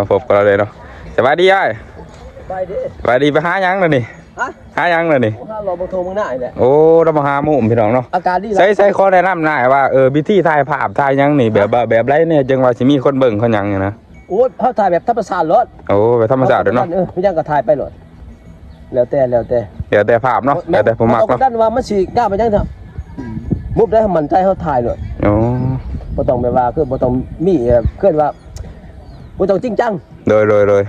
มาพบกับเราเลยเนาะสบายดีอ้ายไปดิสบายดีไปหาหยังเลยนี่ฮะหาหยังเลยนี่ ถ้าเราบังโทรมึงได้แหละโอ้เรามาหาหมู่พี่น้องเนาะอาการดีใส่ใส่ข้อแนะนำหน่อยว่าเออวิธีถ่ายภาพถ่ายหยังนี่แบบว่าแบบไรเนี่ยจังว่าสิมีคนเบิ่งเขาหยังเนี่ยนะโอ้ยเขาถ่ายแบบธรรมชาติรถโอ้แบบธรรมชาติเด้อเนาะเออพี่ยังก็ถ่ายไปรถแล้วแต่แล้วแต่เดี๋ยวแต่ภาพเนาะเดี๋ยวแต่ผมมักเนาะเนาะด้านว่ามันสิกล้าไปยังเถอะมุบได้ให้มันใจเขาถ่ายเลยโอ้บ่ต้องไปว่าคือบ่ต้องมีเอ่อเคลื่อนว่า บ่ต้องจริงจังโดยโดยโดย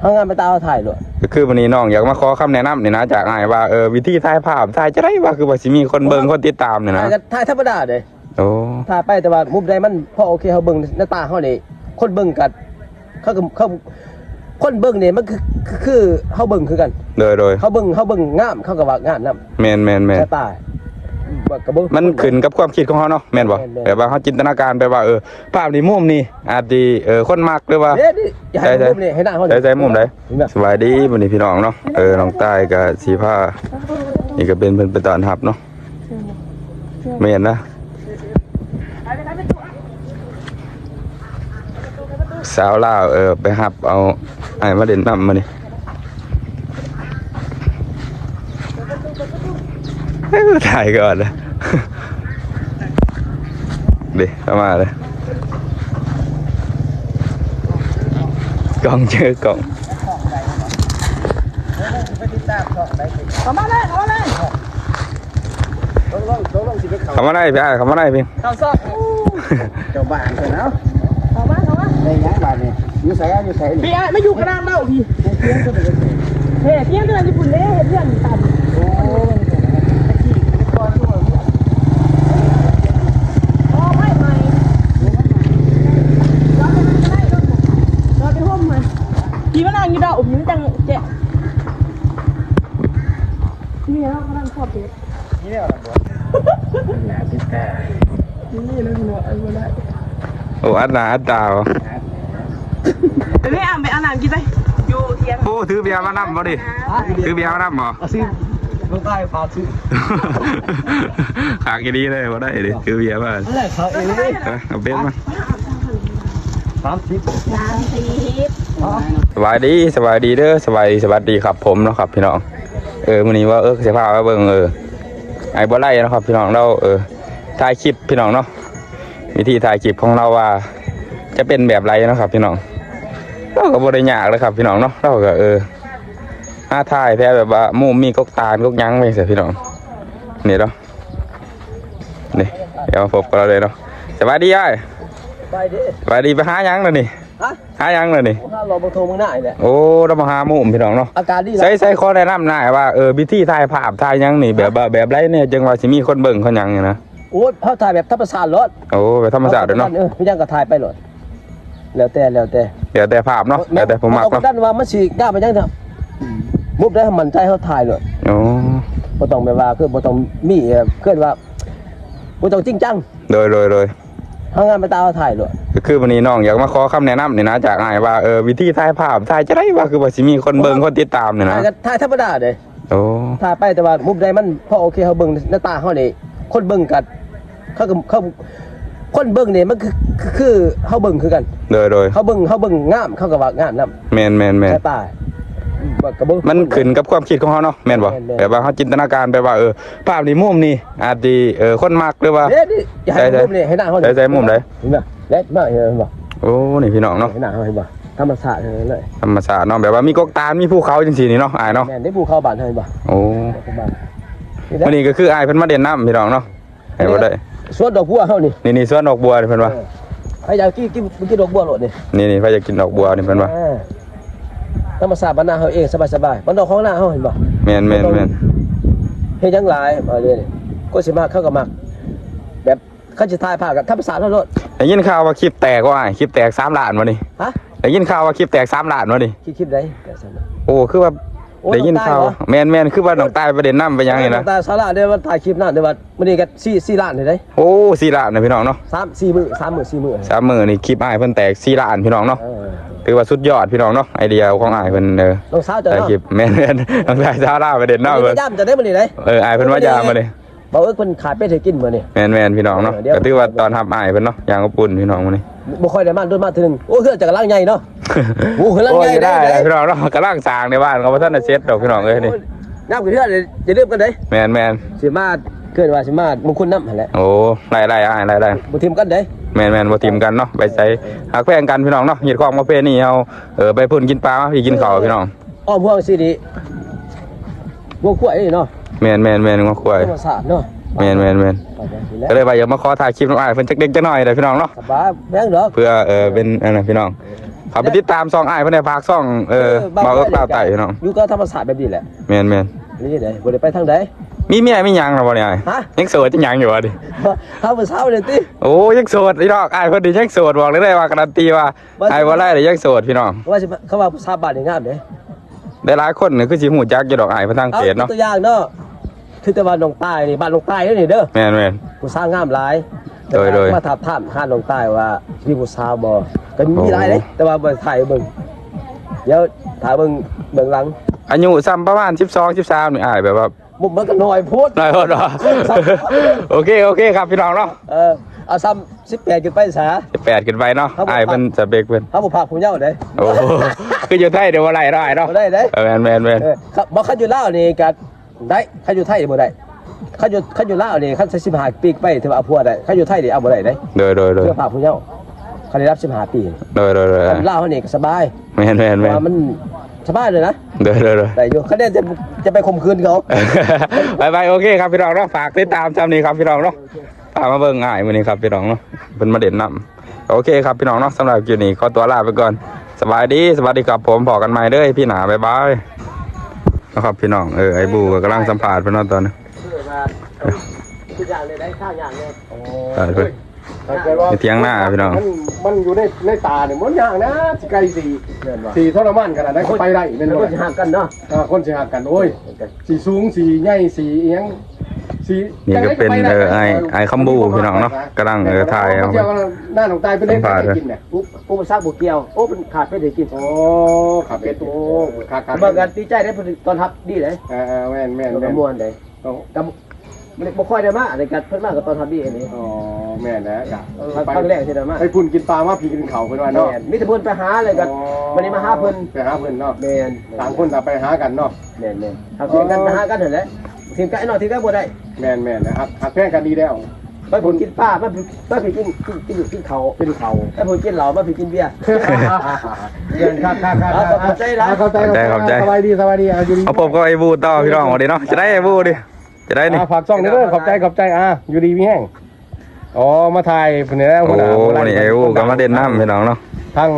เฮางานไปตามเขาถ่ายเลยก็คือวันนี้น้องอยากมาขอคำแนะนำนี่นะจากอ้ายว่าเออวิธีถ่ายภาพถ่ายจะได้ว่าคือว่าสิมีคนเบิ่งคนติดตามเนี่ยนะถ่ายก็ถ่ายธรรมดาเด้โอ้ถ่ายไปแต่ว่ามุบใดมันพอโอเคเขาเบิ่งหน้าตาเขานี่คนเบิ่งกันเขาก็เขาคนเบิ่งนี่มันคือคือคือเขาเบิ่งคือกัน โดยโดยเขาเบิ่งเขาเบิ่งงามเขาก็ว่างามนำแมนแมนแมนสไตล์บ่ กระเบิ่งมันขึ้นกับความคิดของเขาเนาะแม่นบ่แม่นๆแบบว่าเขาจินตนาการไปว่าเออภาพนี้มุมนี้อาจสิเออคนมักหรือว่าเด้ดิอย่าให้ใช่มุมนี่ให้หน้าเขาใส่ใส่มุมใดเห็นไหมสบายดีวันนี้พี่น้องเนาะเออน้องใต้กับสีผ้านี่ก็เป็นเพิ่นไปตอนหับเนาะไม่เห็นนะสาวลาวเออไปหับเอาไอ้มาเด่นน้ำมานี่เอ้ย ถ่ายก่อนนะดิเข้ามาเลยกล้องเจอกล้องเข้ามาเลยเข้ามาเลยลงลงลงลงสิไปเขาเข้ามาได้พี่ไอ้ายเข้ามาได้พี่เข้าซอกเจ้าบ้านเถอะนะเข้ามาเข้ามาได้ยังบ้านนี่อยู่ไสอยู่ไสนี่พี่ไอ้ไม่อยู่กระดานเล่าพี่เฮ้ยเที่ยงเดือนญี่ปุ่นเด้เฮ็ดเรื่องต่ำโอ้โอ้ไม่ไม่รอไปมันก็ได้รถรอไปห้มมันพี่มานั่ง อยู่ดอกพี่มันจังเจ๊นี่เรากำลังขอบเด็ดนี่แล้วล่ะบ่หน้าสิตานี่เราพี่น้องเอาไว้ได้โอ้อัดหนาอัดตาวะไปไม่อ่านไปอ่านหนังกินไปอยู่เที่ยงโอ้ถือเบียร์มานั่บ่ดิถือเบียร์มานั่บ่เอาสิลงใต้พาซื้อขากอีดีเลยบ่ได้ดิถือเบียร์มาอะไรเขาเองเลยเอ้ยเอาเป็นมา30สามสิบ สบายดีสบายดีเด้อสบายดีสวัสดีครับผมเนาะครับ พี่น้องเออมื้อนี้ว่าเออเสิพาไปเบิ่งเออไอ้บ่ไล่เนาะครับ พี่น้องเราเออถ่ายคลิปพี่น้องเนาะวิธีถ่ายคลิปของเราว่า จะเป็นแบบไรเนาะครับ พี่น้องเราก็บ่ได้ยากเลยครับ พี่น้องเนาะเราก็เออหาถ่ายแท้แบบว่ามุมมีกกตาลกกยั้งไปเสียพี่น้องนี่เนาะนี่เดี๋ยวมาพบกับเลยเนาะสบายดีอ้ายไปดิสบายดีไปหายังเลยนี่ หาหยังเลยนี่ถ้าเราบังโทรมึงได้แหละโอ้เรามาหาหมู่พี่น้องเนาะอาการดีใส่ใส่ข้อแนะนำหน่อยว่าเออวิธีถ่ายภาพถ่ายหยังนี่แบบว่าแบบไรเนี่ยจังว่าสิมีคนเบิ่งเขาหยังเนี่ยนะโอ้ยเขาถ่ายแบบธรรมชาติรถโอ้แบบธรรมชาติเด้อเนาะเออพี่ยังก็ถ่ายไปรถแล้วแต่แล้วแต่เดี๋ยวแต่ภาพเนาะเดี๋ยวแต่ผมมักเอาเนาะด้านว่ามันสิกล้าไปยังเถอะมุบได้ให้มันใจเขาถ่ายเลยโอ้บ่ต้องไปว่าคือบ่ต้องมีเอ่อเคลื่อนว่าบ่ต้องจริงจังโดยโดยโดย เฮางานไปตามเขาถ่ายเลยก็คือวันนี้น้องอยากมาขอคำแนะนำนี่นะจากอ้ายว่าเออวิธีถ่ายภาพถ่ายจะได้ว่าคือว่าสิมีคนเบิ่งคนติดตามเนี่ยนะถ่ายก็ถ่ายธรรมดาเด้โอ้ถ่ายไปแต่ว่ามุมใดมันพอโอเคเขาเบิ่งหน้าตาเขานี่คนเบิ่งกันเขาก็เขาคนเบิ่งนี่มันคือคือคือเขาเบิ่งคือกัน โดยโดยเขาเบิ่งเขาเบิ่งงามเขาก็ว่างามนำแมนแมนแมนสไต ล์บ่กระเบิ่งมันขึ้นกับความคิดของเขาเนาะแม่นบ่แม่นๆ แบบว่าเขาจินตนาการไปว่าเออภาพนี้มุมนี้อาจสิเออคนมักหรือว่า เด้ดิอย่าให้ใช่ๆมุมนี่ให้หน้าเขาใส่ๆมุมใดเห็นบ่เด็ดบ่เห็นบ่โอ้นี่พี่น้องเนาะให้หน้าเขาเห็นบ่ธรรมชาติเท่านั้นเลยธรรมชาติเนาะแบบว่ามีกกตาลมีภูเขาจังซี่นี่เนาะอ้ายเนาะแม่นได้ภูเขาบ้านเห็นบ่โอ้ภูบ้านวันนี้ก็คืออายเพิ่นมาเด่นน้ำพี่น้องเนาะให้บ่ได้สวนดอกบัวเฮานี่นี่นี่สวนดอกบัวนี่เพิ่นว่าใครอยากกินกินกินดอกบัวโลดนี่นี่นี่เพิ่นอยากกินดอกบัวนี่เพิ่นว่าอ่า ธรรมชาติบ้านนาเฮาเองสบายๆบ้านดอกของนาเฮาเห็นบ่แม่นแม่นแม่นเฮ็ดหยังหลายมาเรื่อยๆก็สิมาเข้าก็มักแบบเขาสิถ่ายภาพกับธรรมชาติเฮาโลดได้ยินข่าวว่าคลิปแตกว่าอ้ายคลิปแตก3ล้านบ่นี่ฮะได้ยินข่าวว่าคลิปแตก3ล้านบ่นี่คิดคลิปได้แต่ซั่นน่ะโอ้คือว่าโอ้ได้ยินข่าวน้องใต้เหรอแม่นแม่นคือว่าน้องใต้ไปเด่นน้ำไปยังนี่นะตาสาระเด้ว่าถ่ายคลิปนั่นเด้ว่ามื้อนี้ก็4 4ล้านนี่เด้โอ้4ล้านนะพี่น้องเนาะ3 4มื้อ3มื้อ4มื้อสามมื้อนี่คลิปอ้ายเพิ่นแตก4ล้านพี่น้องเนาะเออ ถือว่าสุดยอดพี่น้องเนาะไอเดียของอ้ายเพิ่นเออน้องสาวเจ้าถ่ายเนาะคลิปแม่นแม่นน้องใต้ชาวลาวไปเด่นน้ำนี่เพิ่นย่ำจะได้มื้อนี้เด้เอออ้ายเพิ่นว่ายามมาเลยบ่เอิ้กเพิ่นขายเป็ดให้กินมื้อนี่แมนแมนพี่น้องเนาะเออเดี๋ยวก็ถือว่าตอนทับอายเพิ่นเนาะยางกระปุ่นพี่น้องมื้อนี้บ่ค่อยได้มาโดนมาเทีนึงโอ้เฮือจากกำลังใหญ่เนาะโอ้กำลังโอ้ใหยญ่ได้ได้ได้พี่น้องเนาะกำลังสร้างในบ้านเขาบ่ทันได้เสร็จดอกพี่น้องเอ้ยนี่น้ำกับเฮือเลยจะเริ่มกันเด้แมนแมนสิมา เกิดว่าสิมามงคลน้ำหั่นแหละโอ้ไล่ไล่อ้ายไล่ไล่บ่ทิมกันเด้แมนแมนบ่ทีมกันเนาะไปใส่หักแพงกันพี่น้องเนาะเหยียดของประเภทนี้เฮาเออไปพุ่นกินปลามาพี่กินข้าวพี่น้องอ้อมพวงสิดิพวกขวายนี่เนาะแมนแมนแมนงอควายธรรมศาสตร์เนาะแมนแมนแมนไปจังซี่แหละก็เลยว่าอย่ามาขอถ่ายคลิปน้องอ้ายเพิ่นจักเด็กจักหน่อยเด้อพี่น้องเนาะสบายแม่งดอกเพื่อเออเป็นอันนั้นพี่น้องเขับไปติดตามซองอ้ายเพิ่นได้ฝากซองเออเบาก็กล่าวไต่พี่น้องอยู่กับธรรมศาสตร์แบบนี้แหละแมนแมนนี่เด้บ่ได้ไปทางใด มีเมียมีหยังล่ะบ่เนี่ยอ้ายฮะ ยังโสดจังหยังอยู่อะดิเฮาบ่เช้าเลยติโอ้ยังโสดพี่น้องอ้ายเพิ่นดิยังโสดบอกเลยได้ว่าการันตีว่าอ้ายบ่ไล่ได้ยังโสดพี่น้อง ว่าสิเขาว่าภาษาบ้านนี่งามเด้ได้หลายคนนี่คือสิฮู้จักอยู่ดอกอ้ายเพิ่นทางเอาเฟซเนาะตัวอย่างเนาะคือแต่ว่าน้องใต้นี่บ้านน้องใต้เด้อนี่เด้อแม่นแม่น ผู้สาวงามหลายโดยโดยมาถามถามห้าน้องใต้ว่ามีผู้สาวบ่ก็มีโอ้หลายเด้แต่ว่าบ่ถ่ายเบิ่งเดี๋ยวถ่ายเบิ่งเบิ่งหลังอายุซ้ำประมาณ12 13นี่อ้ายแบบว่า มุมมันก็น้อยโพดน้อยโพดเนาะโอเคโอเคครับพี่น้องเนาะเออเอาซ้ำ18ขึ้นไปซะ18ขึ้นไปเนาะอ้ายเพิ่นสเปคเพิ่นเฮาบ่พาผู้เยาว์เด้โอ้โหคืออยู่ไทยเดี๋ยวบ่ไล่ได้เนาะบ่ได้เด้เออแม่นแม่นแม่นเออครับบ่คันอยู่ลาวนี่ก็ได้คันอยู่ไทยบ่ได้คันอยู่คันอยู่ลาวนี่คันใส่15ปีไปถือว่าเอาผัวได้คันอยู่ไทยนี่เอาบ่ได้เด้โดยโดยโดยเพื่อพาผู้เยาว์คันได้รับ15ปีโดยโดยโดยคันลาวนี่ก็สบายแม่นแม่นแม่นว่ามัน สบายเลยนะโดยโดยโดยแต่อยู่คะแนนจะจะไปข่มขืนเขา บายบายโอเคครับพี่น้องเนาะฝากติดตามจำนี้ครับพี่น้องเนาะตามมาเบิ่งง่ายมื้อนี้ครับพี่น้องเนาะเป็นมาเด่นนำโอเคครับพี่น้องเนาะสำหรับคลิปนี้ขอตัวลาไปก่อนสบายดีสวัสดีครับผมพอกันใหม่เด้อพี่หนาบ๊ายบายนะครับพี่น้องเออไอ้บูก็กำลังสัมภาษณ์เพิ่นเนาะตอนนี้ทุกอย่างเลยได้ข้าวอย่างเลย เออเพิ่น ในเถียงหน้าพี่น้อง มันมันอยู่ในในตาเนี่ยมันยากนะสิไกลสี่เดินว่าสี่ทรมานขนาดนั้นก็ไปได้เป็นแล้วบ่ก็จะห่างกันเนาะอ่าคนสิหักกันโอ้ยสีสูงสีใหญ่สีเอียงสีนี่ก็เป็นเออไอ้ไอ้คำบูพี่น้องเนาะกำลังเออถ่ายเอาเจ้าหน้าหนองตายเป็นเล่นสัมภาษณ์ได้กินเนี่ยปุ๊บปุ๊บมาสร้างบุกเกียวโอ้เป็นขาดไปถึงกินโอ้ขับเป็ดโอ้ขาขาบางการตีใจได้ตอนทับดีเลยอ่าแม่นแม่นแล้วแม่ก็นมวนเลยกับ มันบ่ค่อยได้มาในการเพิ่นมากับตอนทับดีอันนี้อ๋อแม่นนะกะครั้งแรกที่ได้มาไปพุ่นกินปลามาพี่กินเขาเพิ่นว่าเนาะมีแต่เพิ่นไปหาเลยกันวันนี้มาหาเพิ่นไปหาเพิ่นเนาะแม่นต่างคนต่างไปหากันเนาะแม่นแม่นทำเสียงกันไปหากันเห็นแหละทีมไก่หน่อยทีมไก่บ่ได้แม่นแม่นนะครับหักแพงกันดีแล้วไปผมกินป้าไปไปไปกินกินกินกินเขาเป็นเขาไปผมกินเหล้าไปผมกินเบียร์เดินครับครับครับเอาขอบใจนะเข้าใจขอบใจสบายดีสบายดีเอาอยู่ดีเอาผมก็ไอ้บูต่อพี่น้องวันนี้เนาะจะได้ไอ้บูดิ จะได้นี่ อ่าฝากซ่องเด้อขอบใจขอบใจอะอยู่ดีมีแห้งอ๋อมาถ่ายเพิ่นแล้วโอ้นี่ไอ้บูก็มาเด่นน้ำพี่น้องเนาะทั้ง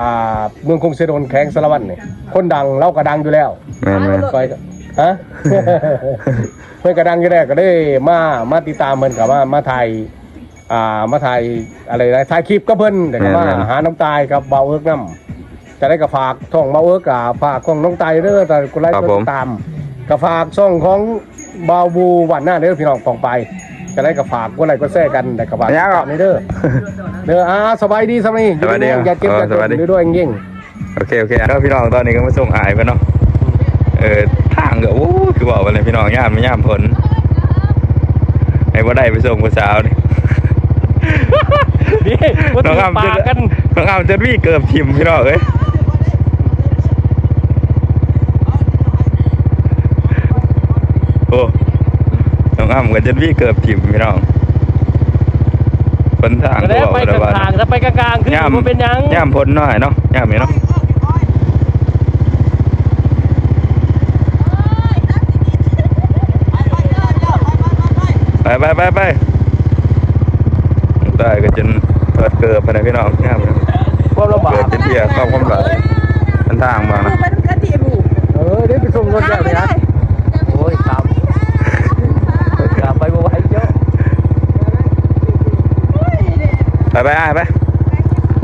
อ่าเมืองคงเซโดนแข้งสารวัตรนี่คนดังเล่าก็ดังอยู่แล้ว แม่นแม่นไปก็ฮะ เพื่อนก็ดังอยู่แล้วก็ได้มามาติดตามเพิ่นกับมามาถ่ายอ่ามาถ่ายอะไรนะถ่ายคลิปก็เพิ่นแต่ก็มาหาน้ำตายกับเบาเอิกน้ำจะได้ก็ฝากช่องเบาเอิกกับฝากของน้องตายเด้อแต่กดไลค์กดติดตามก็ฝากช่องของเบาบูวันหน้าเด้อพี่น้องปองไปจะได้ก็ฝากกดไลค์กดแชร์กันแต่ก็ฝากติดตามนี่เด้อเด้ออ่าสบายดีสบายดีอยู่ดีอย่าเก็บอย่าเก็บด้วยๆเงี้ยโอเคโอเคแล้วพี่น้องตอนนี้ก็มาส่งอายไปเนาะเออทางก็โอ้คือบอกไปเลยพี่น้องย่ามไม่ย่ามผลไอ้บ่ได้ไปส่งผู้สาวนี่นี่ว่าน้องถืออ้ำปาจะกกันน้องอ้ำจะวิ่งเกือบทิมพี่น้องเอ้ยโอ้ น้องอ้ำก็จะวิ่งเกือบทิมพี่น้องคนทางก็ได้บอกไปเลยว่ากลางๆถ้าไปกลางๆคือย่ามบ่เป็นหยังย่ามพ้นหน่อยเนาะย่ามนี่เนาะไปไปไปไปได้ก็จนเปิดเกิดไปนะพี่น้องย่ามนะความลำบาเกิดกจนเที่ยความความหลายมันทางมานะไปทำกันที่บูเออได้ไปส่งรถแล้วเนี่ย โอ้ยครับอย่าไปบ่ไหวเยอะ ไปไปไป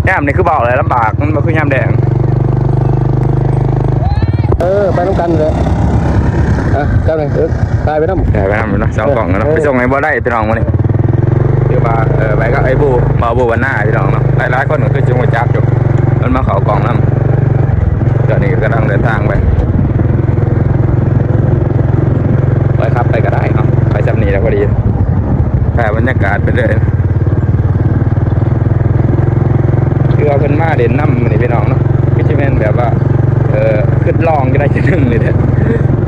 ย่ามนี่คือเบาเลยลำบากมันมาคือย่ามแดง เออ ไปน้ำกันเลยอะเจ้าหนึ่งเออตายไปน้ำเดี๋ยวไปทำเนาะสองกล่องเนาะไปส่งไอ้บ่ได้พี่น้องมานี่คือว่าเออไปก็ไอ้บูมาบูวันหน้าพี่น้องเนาะหลายๆคนก็คือจิงหัวจักอยู่มันมาเขากล่องน้ำเดี๋ยวนี้ก็กำลังเดินทางไปไปครับไปก็ได้เนาะไปจำนี่แล้วยากาศไปเลยคือ เอาเพิ่นมาเด่นน้ำนี่พี่น้องเนาะคือจะเป็นแบบว่า เออขึ้นลองก็ได้จะหนึ่งเลยเด้อ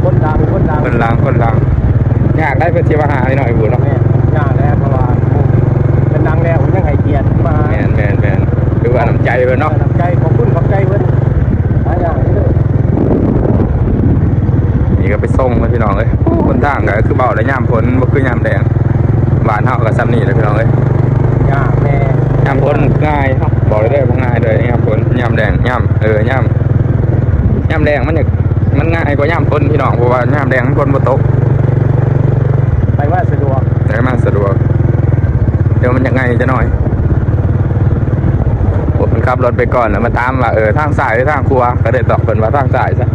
คนดังคนดังคนลางคนลางอยากได้เพื่อที่ว่าหาหน่อยบุญเนาะแม่ยากแล้วเพราะว่าเป็นดังแล้วผมยังให้เกียรติมาแมนแมนแมนดูว่าน้ำใจเพิ่นเนาะน้ำใจขอบคุณขอบใจเพิ่นหลายอย่างนี่เลยนี่ก็ไปส่งมาพี่น้องเอ้ยคนทางก็คือเบาและย่ามฝนบ่คือย่ามแดงบ้านเฮาก็ซ้ำนี่แหละพี่น้องเอ้ยยากแม่ย่ามฝนง่ายเนาะบอกเลยเด้อบ่ง่ายเลยย่ามฝนย่ามแดงย่ามเออย่ามย่ามแดงมันอยากมันง่ายกว่าย่ามฝนพี่น้องเพราะว่าย่ามแดงมันฝนบ่ตกไปว่าสะดวกแต่มันสะดวก เดี๋ยวมันยังไงจะหน่อยผมขับรถไปก่อนแล้วมาตามว่าเออทางซ้ายหรือทางขวาก็ได้ตอบเพิ่นว่าทางซ้ายซะ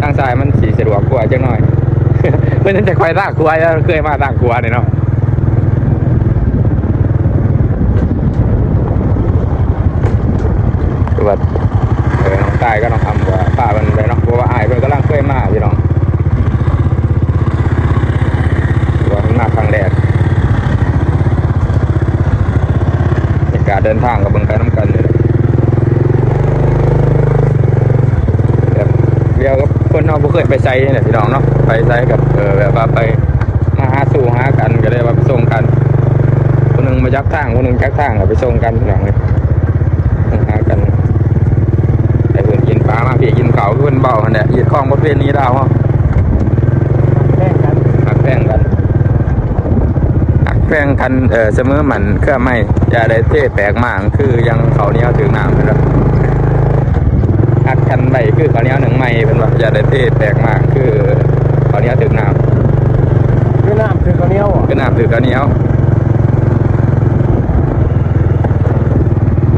ทางซ้ายมันสีสะดวกกว่าจังหน่อยเพื่อนจะคอยทางขวาแล้วเคยมาทางขวาเนี่ยเนาะคือว่าเอ้ายก็น้องทำว่าป้ามันไปเนาะเพราะว่าอายเพิ่นกำลังเคยมาพี่น้องว่ามันมาครั้งแรกในการเดินทางกับเบิ่งไปน้ำกันเลยแบบเดียวกับคนเราบ่เคยไปไซเนี่ยพี่น้องเนาะไปไซกับเออแบบว่าไปมาหาสู่หากันก็เลยว่าไปส่งกันคนหนึ่งมาจักทางคนหนึ่งจักทางก็ไปส่งกันพี่น้องเลยส่งหากันไอ้เพิ่นกินปลามาพี่กินเขาวเพิ่นเบาหั่นแหละยีดของประเภทนี้ดาวเฮาแข่งกันหักแพงกันหักแพงกันเออเสมอมันเครื่องไม่อย่าได้เท่แปลกมากคือยังเขาวเหนี้ยวถึงน้ำไปแล้วหักกันไปคือเขาวเหนี้ยวหนึ่งไม่เป็นว่าอย่าได้เท่แปลกมากคือเขาวเหนี้ยวถึงน้คือน้ำคือข้าวเหนียวอะำคือน้ำถึงเขาวเหนี้ยว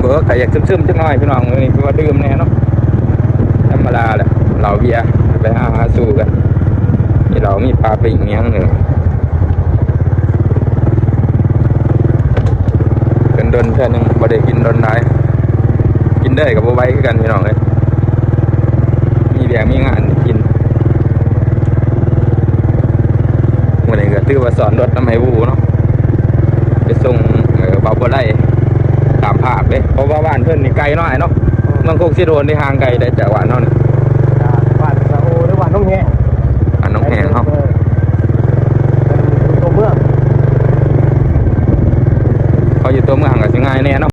เบิร์กแต่อยากซึมๆจังหน่อยพี่น้องนี่คือว่าดื่มแน่เนาะธรร มดาแหละเราเบียไปหาหาสู่กันนี่เรามีปลาปิ่งเงี้ยงหนึ่งเป็นดนเพื่อหนึงบ่ได้กินดนได้กินได้กับบ่ไว้กันพี่น้องเลยมีแดงมีงานกินวันนี้ก็ถือว่าสอนรถน้ำให้บูเนาะไปส่งเบาบ่ได้ตามภาพเด้เพราะว่าบ้านเพิ่นนี่ไกลหน่อยเนาะมันคงสิโดนในหางไกลได้จากบ้านเนาะ Ờ. hàng không? Có gì tôm hàng ở chỗ ngay nè nó